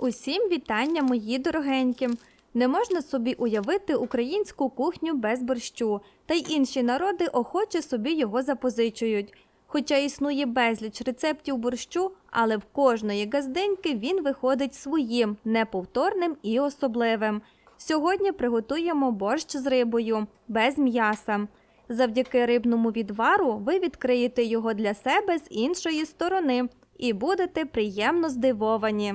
Усім вітання, мої дорогенькі! Не можна собі уявити українську кухню без борщу, та й інші народи охоче собі його запозичують. Хоча існує безліч рецептів борщу, але в кожної газденьки він виходить своїм, неповторним і особливим. Сьогодні приготуємо борщ з рибою, без м'яса. Завдяки рибному відвару ви відкриєте його для себе з іншої сторони і будете приємно здивовані.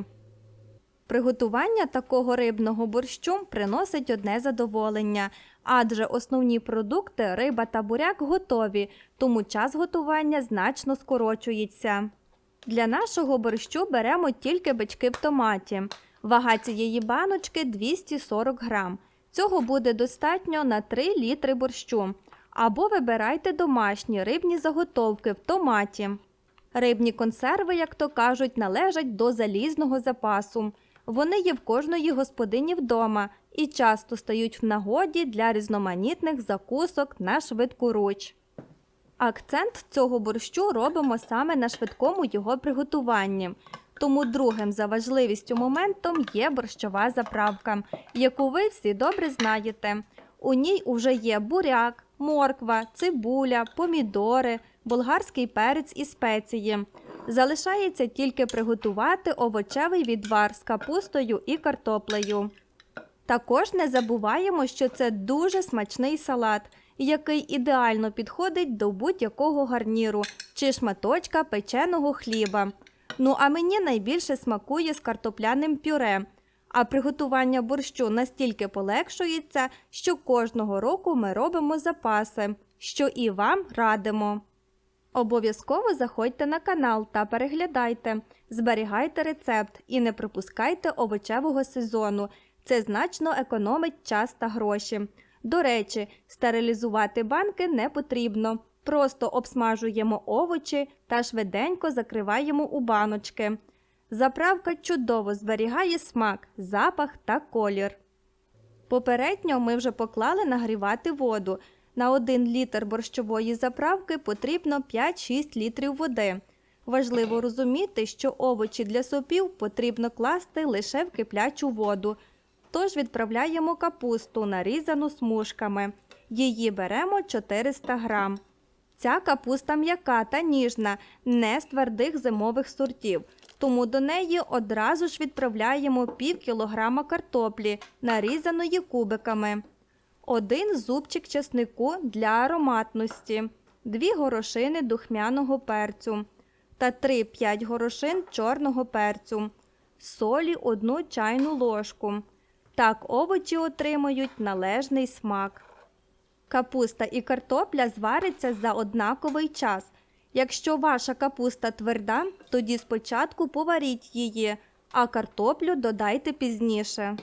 Приготування такого рибного борщу приносить одне задоволення, адже основні продукти риба та буряк готові, тому час готування значно скорочується. Для нашого борщу беремо тільки бички в томаті. Вага цієї баночки 240 грам. Цього буде достатньо на 3 літри борщу. Або вибирайте домашні рибні заготовки в томаті. Рибні консерви, як то кажуть, належать до залізного запасу. Вони є в кожної господині вдома і часто стають в нагоді для різноманітних закусок на швидку руч. Акцент цього борщу робимо саме на швидкому його приготуванні. Тому другим за важливістю моментом є борщова заправка, яку ви всі добре знаєте. У ній уже є буряк, морква, цибуля, помідори, болгарський перець і спеції. Залишається тільки приготувати овочевий відвар з капустою і картоплею. Також не забуваємо, що це дуже смачний салат, який ідеально підходить до будь-якого гарніру чи шматочка печеного хліба. Ну а мені найбільше смакує з картопляним пюре. А приготування борщу настільки полегшується, що кожного року ми робимо запаси, що і вам радимо. Обов'язково заходьте на канал та переглядайте, зберігайте рецепт і не пропускайте овочевого сезону. Це значно економить час та гроші. До речі, стерилізувати банки не потрібно. Просто обсмажуємо овочі та швиденько закриваємо у баночки. Заправка чудово зберігає смак, запах та колір. Попередньо ми вже поклали нагрівати воду. На 1 літр борщової заправки потрібно 5-6 літрів води. Важливо розуміти, що овочі для супів потрібно класти лише в киплячу воду. Тож відправляємо капусту, нарізану смужками. Її беремо 400 грам. Ця капуста м'яка та ніжна, не з твердих зимових сортів. Тому до неї одразу ж відправляємо пів кілограма картоплі, нарізаної кубиками. Один зубчик чеснику для ароматності, дві горошини духмяного перцю та 3-5 горошин чорного перцю, солі одну чайну ложку. Так овочі отримують належний смак. Капуста і картопля зваряться за однаковий час. Якщо ваша капуста тверда, тоді спочатку поваріть її, а картоплю додайте пізніше.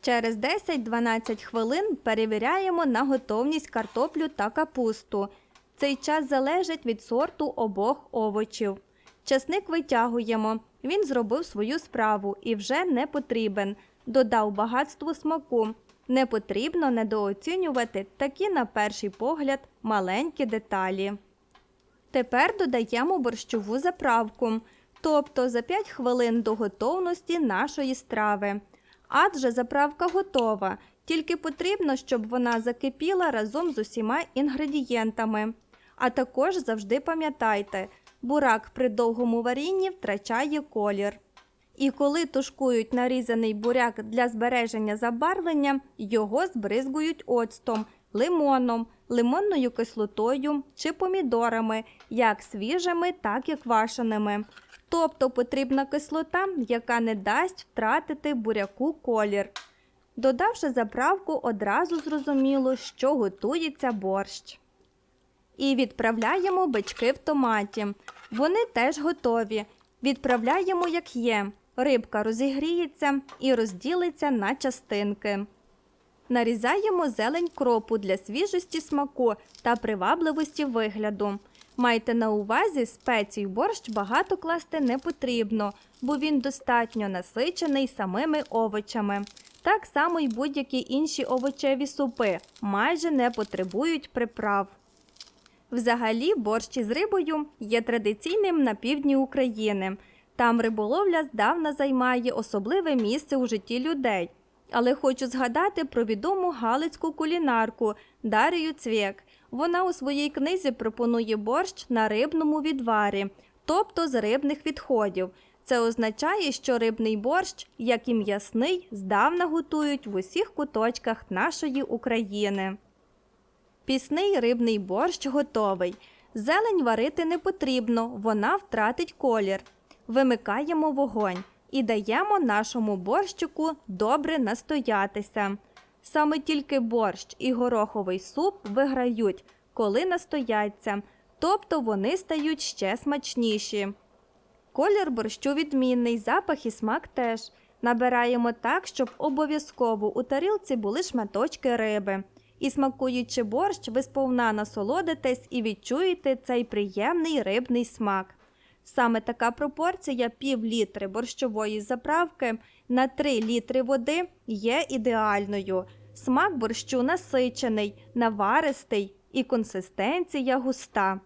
Через 10-12 хвилин перевіряємо на готовність картоплю та капусту. Цей час залежить від сорту обох овочів. Часник витягуємо. Він зробив свою справу і вже не потрібен. Додав багатству смаку. Не потрібно недооцінювати такі, на перший погляд, маленькі деталі. Тепер додаємо борщову заправку, тобто за 5 хвилин до готовності нашої страви. Адже заправка готова, тільки потрібно, щоб вона закипіла разом з усіма інгредієнтами. А також завжди пам'ятайте, бурак при довгому варінні втрачає колір. І коли тушкують нарізаний буряк для збереження забарвлення, його збризгують оцтом, лимоном, лимонною кислотою чи помідорами, як свіжими, так і квашеними. Тобто потрібна кислота, яка не дасть втратити буряку колір. Додавши заправку, одразу зрозуміло, що готується борщ. І відправляємо бички в томаті. Вони теж готові. Відправляємо, як є. Рибка розігріється і розділиться на частинки. Нарізаємо зелень кропу для свіжості смаку та привабливості вигляду. Майте на увазі, спецій борщ багато класти не потрібно, бо він достатньо насичений самими овочами. Так само й будь-які інші овочеві супи майже не потребують приправ. Взагалі, борщ із рибою є традиційним на півдні України. Там риболовля здавна займає особливе місце у житті людей. Але хочу згадати про відому галицьку кулінарку Дарію Цвєк. Вона у своїй книзі пропонує борщ на рибному відварі, тобто з рибних відходів. Це означає, що рибний борщ, як і м'ясний, здавна готують в усіх куточках нашої України. Пісний рибний борщ готовий. Зелень варити не потрібно, вона втратить колір. Вимикаємо вогонь і даємо нашому борщику добре настоятися. Саме тільки борщ і гороховий суп виграють, коли настояться, тобто вони стають ще смачніші. Колір борщу відмінний, запах і смак теж. Набираємо так, щоб обов'язково у тарілці були шматочки риби. І смакуючи борщ, ви сповна насолодитесь і відчуєте цей приємний рибний смак. Саме така пропорція пів літри борщової заправки на 3 літри води є ідеальною. Смак борщу насичений, наваристий і консистенція густа.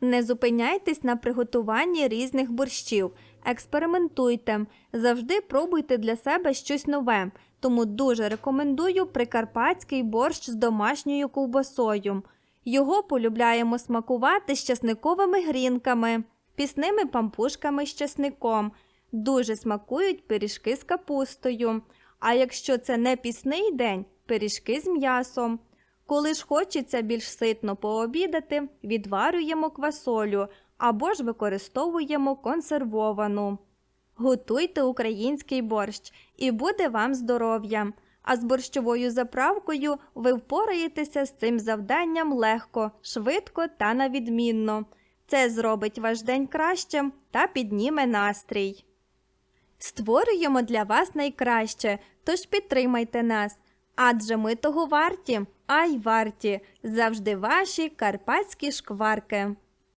Не зупиняйтесь на приготуванні різних борщів, експериментуйте, завжди пробуйте для себе щось нове, тому дуже рекомендую прикарпатський борщ з домашньою ковбасою. Його полюбляємо смакувати з часниковими грінками, пісними пампушками з часником. Дуже смакують пиріжки з капустою. А якщо це не пісний день, пиріжки з м'ясом. Коли ж хочеться більш ситно пообідати, відварюємо квасолю або ж використовуємо консервовану. Готуйте український борщ і буде вам здоров'я. А з борщовою заправкою ви впораєтеся з цим завданням легко, швидко та на відмінно. Це зробить ваш день кращим та підніме настрій. Створюємо для вас найкраще, тож підтримайте нас. Адже ми того варті, а й варті, завжди ваші карпатські шкварки.